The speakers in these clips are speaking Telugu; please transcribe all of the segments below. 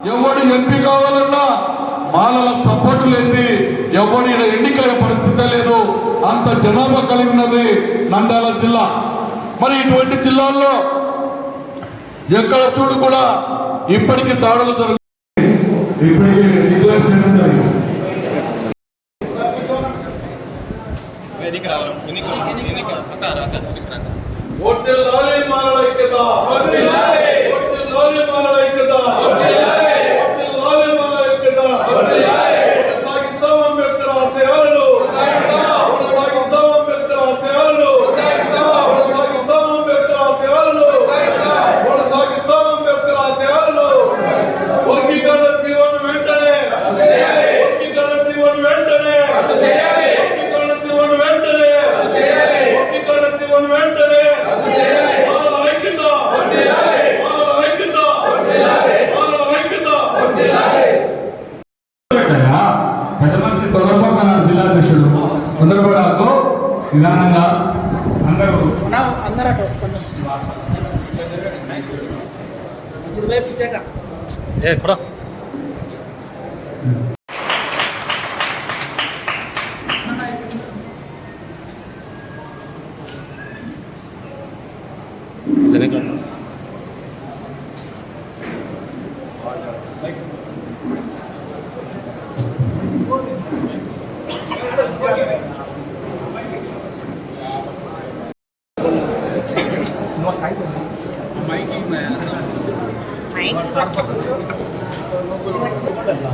ఎవడు ఎంపీ కావాలన్నా మాలల సపోర్టు లేని ఎవడు ఎన్నికయ్యే పరిస్థితి లేదు. అంత జనాభా కలిగి ఉన్నది నంద్యాల జిల్లా. మరి ఇటువంటి జిల్లాల్లో ఎక్కడ చూడు కూడా ఇప్పటికీ దాడులు డిక్లేర్ చేయడం జరిగింది ఎన్నిక రావాలి ఎన్నిక ఎన్నిక అక్క అక్క ఎన్నిక రాక ఒట్టిల్లాలి మాలల ఐక్యత ఒట్టిల్లాలి మాలల ఐక్యత ఒట్టిల్లాలి మాలల ఐక్యత కొనసాగిద్దాం అంబేద్కర్ ఆశయాలను కొనసాగిద్దాం అంబేద్కర్ ఆశయాలను కొనసాగిద్దాం అంబేద్కర్ ఆశయాలను కొనసాగిద్దాం అంబేద్కర్ ఆశయాలను వర్గీకరణ జీవనం వెంటనే వర్గీకరణ జీవనం వెంటనే వర్గీకరణ జీవనం వెంటనే వర్గీకరణ జీవనం వెంటనే మానవ ఐక్యత మానవ ఐక్యత మానవ ఐక్యత పెట్టాయా పెద్ద మనిషి తొందరపడుతున్నారు జిల్లా అధ్యక్షుడు తొందరపడాకు నిదానంగా అందరూ. నా అందరూ అటు కొంచెం మంచిది వైపు ఇచ్చాక ఏ కూడా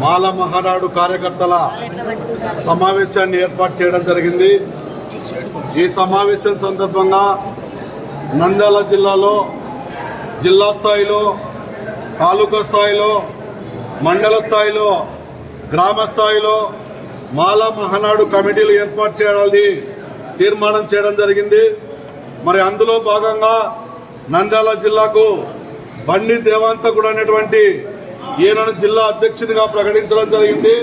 మాల మహానాడు కార్యకర్తల సమావేశాన్ని ఏర్పాటు చేయడం జరిగింది. ఈ సమావేశం సందర్భంగా నంద్యాల జిల్లాలో జిల్లా స్థాయిలో తాలూకా స్థాయిలో మండల స్థాయిలో గ్రామ స్థాయిలో మాల మహానాడు కమిటీలు ఏర్పాటు చేయాలని తీర్మానం చేయడం జరిగింది. మరి అందులో భాగంగా నంద్యాల జిల్లాకు బండి దేవాంతకుడు అనేటువంటి ఈయనను జిల్లా అధ్యక్షుడిగా ప్రకటించడం జరిగింది.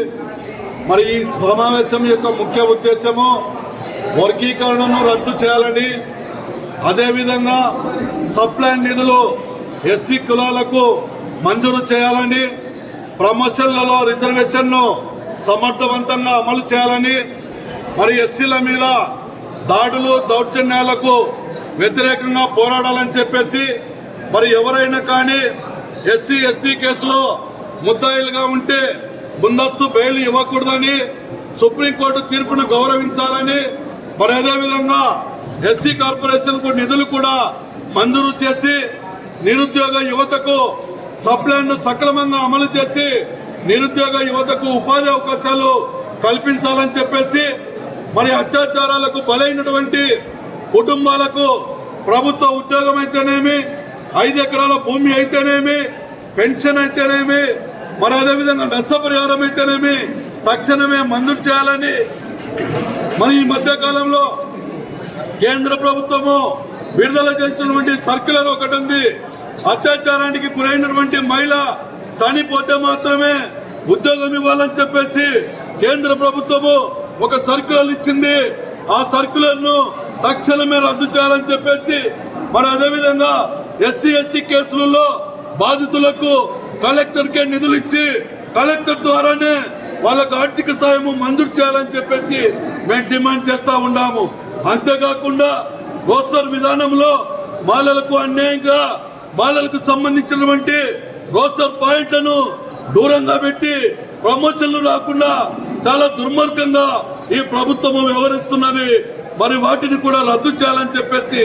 మరి ఈ సమావేశం యొక్క ముఖ్య ఉద్దేశము వర్గీకరణను రద్దు చేయాలని అదేవిధంగా సప్లై నిధులు ఎస్సీ కులాలకు మంజూరు చేయాలని ప్రమోషన్లలో రిజర్వేషన్ను సమర్థవంతంగా అమలు చేయాలని మరి ఎస్సీల మీద దాడులు దౌర్జన్యాలకు వ్యతిరేకంగా పోరాడాలని చెప్పేసి మరి ఎవరైనా కానీ ఎస్సీ ఎస్టీ కేసులో ముద్దాయిలుగా ఉంటే ముందస్తు బెయిల్ ఇవ్వకూడదని సుప్రీంకోర్టు తీర్పును గౌరవించాలని మరి అదేవిధంగా ఎస్సీ కార్పొరేషన్కు నిధులు కూడా మంజూరు చేసి నిరుద్యోగ యువతకు సప్లాన్ను సక్రమంగా అమలు చేసి నిరుద్యోగ యువతకు ఉపాధి అవకాశాలు కల్పించాలని చెప్పేసి మరి అత్యాచారాలకు బలైనటువంటి కుటుంబాలకు ప్రభుత్వ ఉద్యోగం అయితేనేమి ఐదు ఎకరాల భూమి అయితేనేమి పెన్షన్ అయితేనేమి మరి అదేవిధంగా నష్టపరిహారం అయితేనేమి తక్షణమే మంజూరు చేయాలని మన ఈ మధ్య కాలంలో కేంద్ర ప్రభుత్వము విడుదల చేసినటువంటి సర్క్యులర్ ఒకటి ఉంది. అత్యాచారానికి గురైనటువంటి మహిళ చనిపోతే మాత్రమే ఉద్యోగం ఇవ్వాలని చెప్పేసి కేంద్ర ప్రభుత్వము ఒక సర్క్యులర్ ఇచ్చింది. ఆ సర్క్యులర్ను తక్షణమే రద్దు చేయాలని చెప్పేసి మరి అదేవిధంగా ఎస్సీ ఎస్టీ కేసులలో బాధితులకు కలెక్టర్ కే నిధులు ఇచ్చి కలెక్టర్ ద్వారానే వాళ్ళకు ఆర్థిక సాయము మంజూరు చేయాలని చెప్పేసి మేము డిమాండ్ చేస్తా ఉన్నాము. అంతేకాకుండా రోస్టర్ విధానంలో బాలలకు అన్యాయంగా బాలలకు సంబంధించినటువంటి రోస్టర్ పాయింట్లను దూరంగా పెట్టి ప్రమోషన్లు రాకుండా చాలా దుర్మార్గంగా ఈ ప్రభుత్వం వ్యవహరిస్తున్నది. మరి వాటిని కూడా రద్దు చేయాలని చెప్పేసి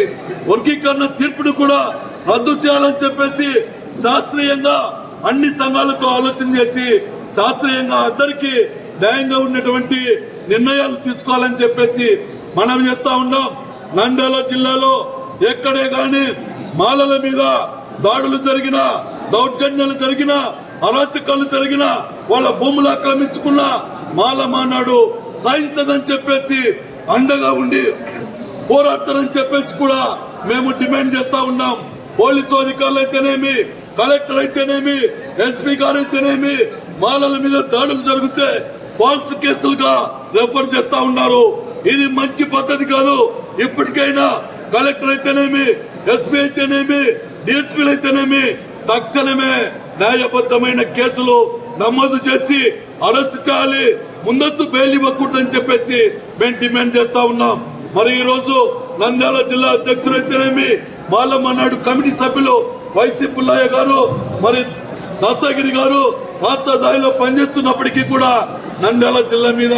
వర్గీకరణ తీర్పును కూడా రద్దు చేయాలని చెప్పేసి శాస్త్రీయంగా అన్ని సంఘాలకు ఆలోచన చేసి శాస్త్రీయంగా అందరికీ న్యాయంగా ఉన్నటువంటి నిర్ణయాలు తీసుకోవాలని చెప్పేసి మనం చేస్తా ఉన్నాం. నంద్యాల జిల్లాలో ఎక్కడే గాని మాలల మీద దాడులు జరిగిన దౌర్జన్యాలు జరిగిన అరాచకాలు జరిగిన వాళ్ళ భూములు ఆక్రమించుకున్న మాల మానాడు సహించదని చెప్పేసి అండగా ఉండి పోరాడతారని చెప్పేసి కూడా మేము డిమాండ్ చేస్తా ఉన్నాం. పోలీసు అధికారులు అయితేనేమి కలెక్టర్ అయితేనేమి ఎస్పీ గారు అయితేనేమి మాలల మీద దాడులు జరిగితే ఫాల్స్ కేసులుగా రెఫర్ చేస్తా ఉన్నారు. ఇది మంచి పద్ధతి కాదు. ఇప్పటికైనా కలెక్టర్ అయితేనేమి ఎస్పీ అయితేనేమి డిఎస్పీలు అయితేనేమి తక్షణమే న్యాయబద్ధమైన కేసులు నమోదు చేసి అరెస్ట్ చేయాలి ముందస్తు బెయిల్ ఇవ్వకూడదని చెప్పేసి మేము డిమాండ్ చేస్తా ఉన్నాం. మరి ఈ రోజు నంద్యాల జిల్లా అధ్యక్షుడైతేనేమి మాలమన్నాడు కమిటీ సభ్యులు వైసీ పుల్లయ్య గారు మరి దస్తగిరి గారు రాష్ట్ర స్థాయిలో పనిచేస్తున్నప్పటికీ కూడా నంద్యాల జిల్లా మీద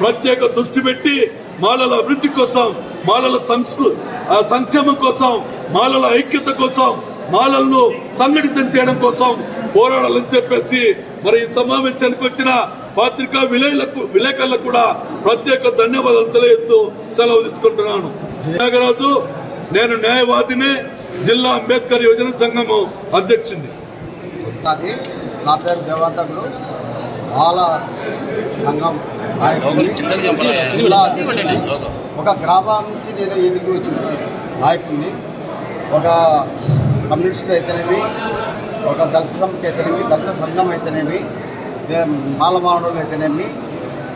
ప్రత్యేక దృష్టి పెట్టి మాలల అభివృద్ధి కోసం మాలల సంస్కృ సంక్షేమం కోసం మాలల ఐక్యత కోసం మాలలను సంఘటితం చేయడం కోసం పోరాడాలని చెప్పేసి మరి ఈ సమావేశానికి వచ్చిన పత్రికా విలేకరులకు విలేకరులకు కూడా ప్రత్యేక ధన్యవాదాలు తెలియజేస్తూ సెలవు తీసుకుంటున్నాను. నాగరాజు నేను న్యాయవాదిని జిల్లా అంబేద్కర్ యోజన సంఘము అధ్యక్షుడిని నా పేరు దేవంతకుడు బాల సంఘం జిల్లా ఒక గ్రామం నుంచి నేను ఎదిగి వచ్చిన నాయకుడిని. ఒక కమ్యూనిస్టులు అయితేనేమి ఒక దళిత సంఖ్య అయితేనేమి దళిత సంఘం అయితేనేమి మాలమానవులు అయితేనేమి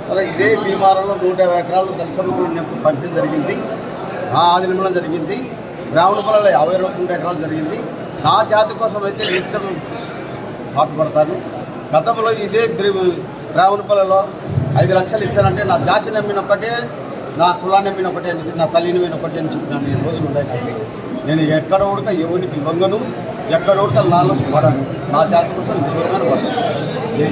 మరి ఇదే భీమారంలో నూట యాభై ఎకరాలు దళిత సంఘంలో పంపిణీ జరిగింది. నా ఆధీనంలో జరిగింది. బ్రాహ్మణపల్లిలో యాభై రెండు ఎకరాలు జరిగింది. నా జాతి కోసం అయితే నిత్యం పాటుపడతాను. గతంలో ఇదే బ్రాహ్మణపల్లిలో ఐదు లక్షలు ఇచ్చానంటే నా జాతి నమ్మినప్పటికే నా కులాన్ని నమ్మినొక్కటే అని నా తల్లిని మీద ఒకటే అని చెప్పినాను నేను రోజులు ఉన్నాయి నాకు నేను ఎక్కడ ఉడక ఎవరికి లొంగను ఎక్కడ ఉడక లాలస్ పడను. నా జాతి కోసం దూరంగా పడను జై